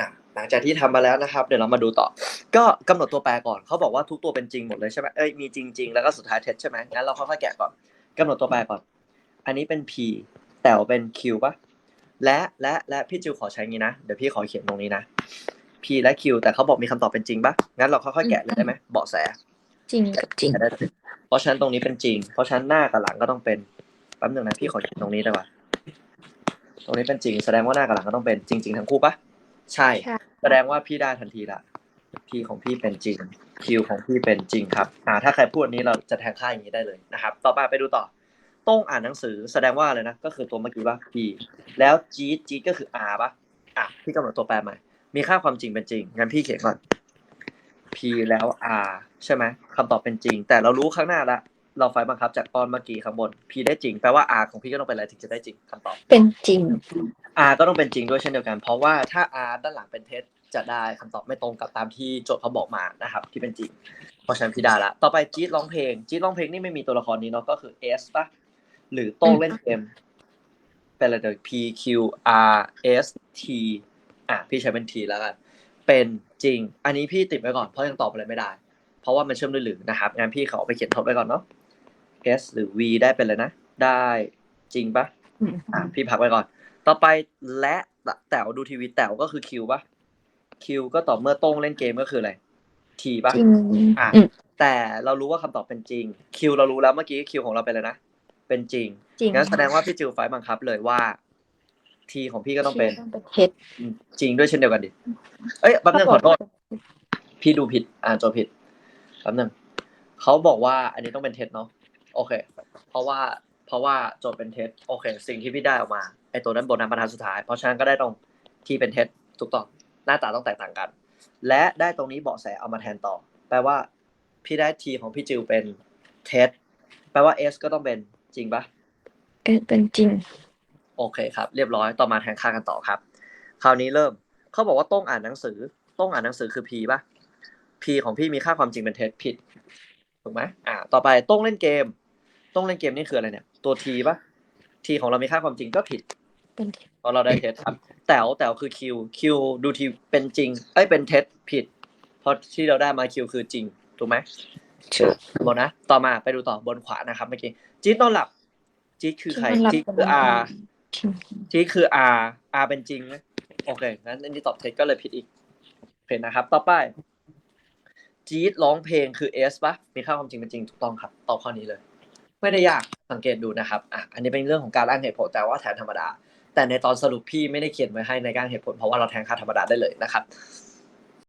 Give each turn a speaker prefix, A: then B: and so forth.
A: อะหลังจากที่ทำมาแล้วนะครับ เดี๋ยวเรามาดูต่อ ก็กำหนดตัวแปรก่อนเขาบอกว่าทุกตัวเป็นจริงหมดเลยใช่ไหมเอ้ยมีจริง ๆ แล้วก็สุดท้ายเท็จใช่ไหมงั้นเราค่อยๆแกะก่อนกำหนดตัวแปรก่อน อันนี้เป็น p แต่วเป็น q ปะและและและพี่จิวขอใช้งี้นะเดี๋ยวพี่ขอเขียนตรงนี้นะ p และ q แต่เขาบอกมีคำตอบเป็นจริงปะงั้นเราค่อยๆแกะเลยได้ไหมเบาะแส
B: จริงกับจริง
A: ได้เลยเพราะฉะนั้นตรงนี้เป็นจริง เพราะฉะนั้นหน้ากับหลังก็ต้องเป็นแป๊บหนึงนะพี่ขอเขียนตรงนี้ได้ปะตรงนี้เป็นจริงแสดงว่าหน้ากับหลังก็ต้องเป็นจริง ๆ ทั้งคู่ปะ ใช่
B: ใช่
A: แสดงว่าพี่ได้ทันทีละ P ของพี่เป็นจริง Q ของพี่เป็นจริงครับอ่าถ้าใครพูดอันนี้เราจะแทงค่าอย่างนี้ได้เลยนะครับ ต่อไปไปดูต่อต้องอ่านหนังสือแสดงว่าอะไรนะ ก็คือตัวเมื่อกี้ว่า P แล้ว G G ก็คือ R ปะอะพี่กำหนดตัวแปรใหม่ มีค่าความจริงเป็นจริงงั้นพี่เขียนก่อน P แล้ว R ใช่ไหมคำตอบเป็นจริง แต่เรารู้ข้างหน้าละเราไฟล์บังคับจากตอนเมื่อกี้ข้างบน P ได้จริงแปลว่า R ของพี่ก็ต้องเป็นอะไรถึงจะได้จริงคำตอบ
B: เป็นจริง
A: R ก็ต้องเป็นจริงด้วยเช่นเดียวกัน เพราะว่าถ้า R ด้านหลังเป็นเท็จจะได้คำตอบไม่ตรงกับตามที่โจทย์เขาบอกมานะครับ ที่เป็นจริง เพราะฉะนั้นพี่ด้ละต่อไปจี๊ดร้องเพลงจี๊ดร้องเพลงนี่ไม่มีตัวละครนี้เนาะก็คือ S ปะหรือโต้งเล่นเกมเป็นอะไรเดี๋ยว P Q R S T อะพี่ใช้เป็น T แล้วกันเป็นจริง อันนี้พี่ติดไว้ก่อนเพราะยังตอบอะไรไม่ได้ เพราะว่ามันเชื่อมด้วยหรือนะครับงั้นพี่เขอไปเขียนทดไว้ก่อนเนาะ S หรือ V ได้เป็นเลยนะ ได้จริงปะอะพี่พักไว้ก่อน ต่อไปและแต๋วดูทีวีแต๋วก็คือคิวปะคิวก็ต่อเมื่อโต้งเล่นเกมก็คืออะไรทีปะ
B: จริง
A: อะ
B: อืม
A: แต่เรารู้ว่าคำตอบเป็นจริง คิวเรารู้แล้วเมื่อกี้คิวของเราเป็นอะไรนะเป็นจริง
B: จริง
A: งั้นแสดงว่าพี่จิวไฟล์บังคับเลยว่า ทีของพี่ก็ต้องเป็น
B: ต้องเป็นเท็จ
A: จริงด้วยเช่นเดียวกันดิเอ้ยแป๊บนึงขอโทษพี่ดูผิด อ่านโจทย์ผิดแป๊บนึงเขาบอกว่า อันนี้ต้องเป็นเท็จเนาะโอเค เพราะว่า เพราะว่าโจทย์เป็นเท็จโอเค สิ่งที่พี่ได้ออกมาไอตัวนั้นบนนั้นบรรทัดสุดท้าย เพราะฉะนั้นก็ได้ตรงที่เป็นเท็จถูกต้องหน้าตาต้องแตกต่างกัน และได้ตรงนี้เบาะแสเอามาแทนต่อ แปลว่าพี่ได้ทีของพี่จิวเป็นเท็จแปลว่า S ก็ต้องเป็นจริงปะ
B: เออเป็นจริง
A: โอเคครับ เรียบร้อยต่อมาแทนค่ากันต่อครับ คราวนี้เริ่มเขาบอกว่าต้องอ่านหนังสือต้องอ่านหนังสือคือ P ป่ะ P ของพี่มีค่าความจริงเป็นเท็จผิดถูกไหมอ่าต่อไปต้องเล่นเกม ต้องเล่นเกมนี่คืออะไรเนี่ย ตัว T ป่ะ T ของเรามีค่าความจริงก็ผิด
B: เป็นเท็จ
A: เพราะเราได้เท็จครับ แต๋วแต๋วคือ Q Q ดูทีเป็นจริงเอ้ยเป็นเท็จผิดเพราะที่เราได้มา Q คือจริงถูกไหม
B: ถูก
A: หมดนะต่อมาไปดูต่อบนขวานะครับเมื่อกี้จี๊ดนอนหลับจี๊ดคือใคร
B: ที่มันหลับ
A: จี๊ดคือ R
B: จริง
A: ที่คือ R R เป็นจริงไหมโอเคงั้นอันนี้ตอบเท็จก็เลยผิดอีกโอเคนะครับ ต่อไปจี๊ดร้องเพลงคือ S ปะมีค่าความจริงเป็นจริงถูกต้องครับตอบข้อนี้เลย ไม่ได้ยากสังเกตดูนะครับอะอันนี้เป็นเรื่องของการอ้างเหตุผลแต่ว่าแทนธรรมดา แต่ในตอนสรุปพี่ไม่ได้เขียนไว้ให้ในการเหตุผลเพราะว่าเราแทนค่าธรรมดาได้เลยนะครับ